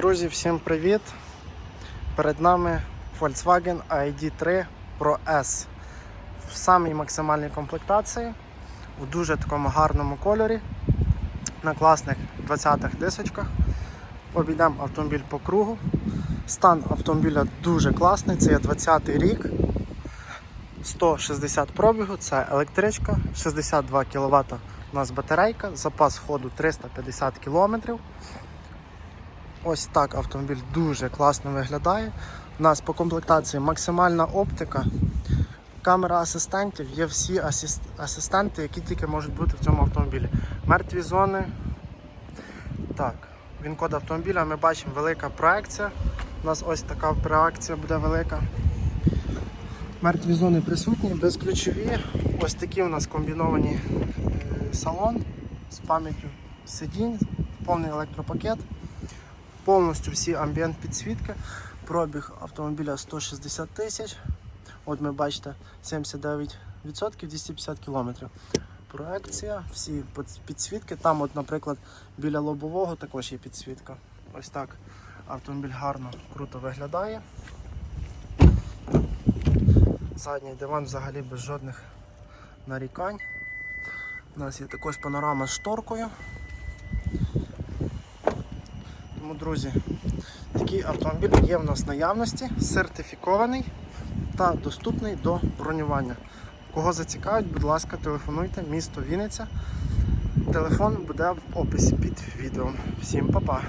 Друзі, всім привіт! Перед нами Volkswagen ID3 Pro S в самій максимальній комплектації, в дуже такому гарному кольорі, на класних 20-х дисочках. Обійдемо автомобіль по кругу. Стан автомобіля дуже класний, це є 20-й рік. 160 пробігу, це електричка, 62 кВт у нас батарейка, запас ходу 350 км. Ось так автомобіль дуже класно виглядає. У нас по комплектації максимальна оптика, камера асистентів, є всі асист- асистенти, які тільки можуть бути в цьому автомобілі. Мертві зони. Так, він код автомобіля, ми бачимо велика проекція. У нас ось така проекція буде велика. Мертві зони присутні, безключові. Ось такі у нас комбіновані е, салон з пам'яттю сидінь, повний електропакет, повністю всі амбієнт підсвітки, пробіг автомобіля 160 тисяч. От ми бачите 79% 250 км. Проекція, всі підсвітки. Там, от, наприклад, біля лобового також є підсвітка. Ось так автомобіль гарно, круто виглядає. Задній диван взагалі без жодних нарікань. У нас є також панорама з шторкою. Тому, друзі, такий автомобіль є в нас в наявності, сертифікований та доступний до бронювання. Кого зацікавить, будь ласка, телефонуйте, місто Вінниця. Телефон буде в описі під відео. Всім па-па!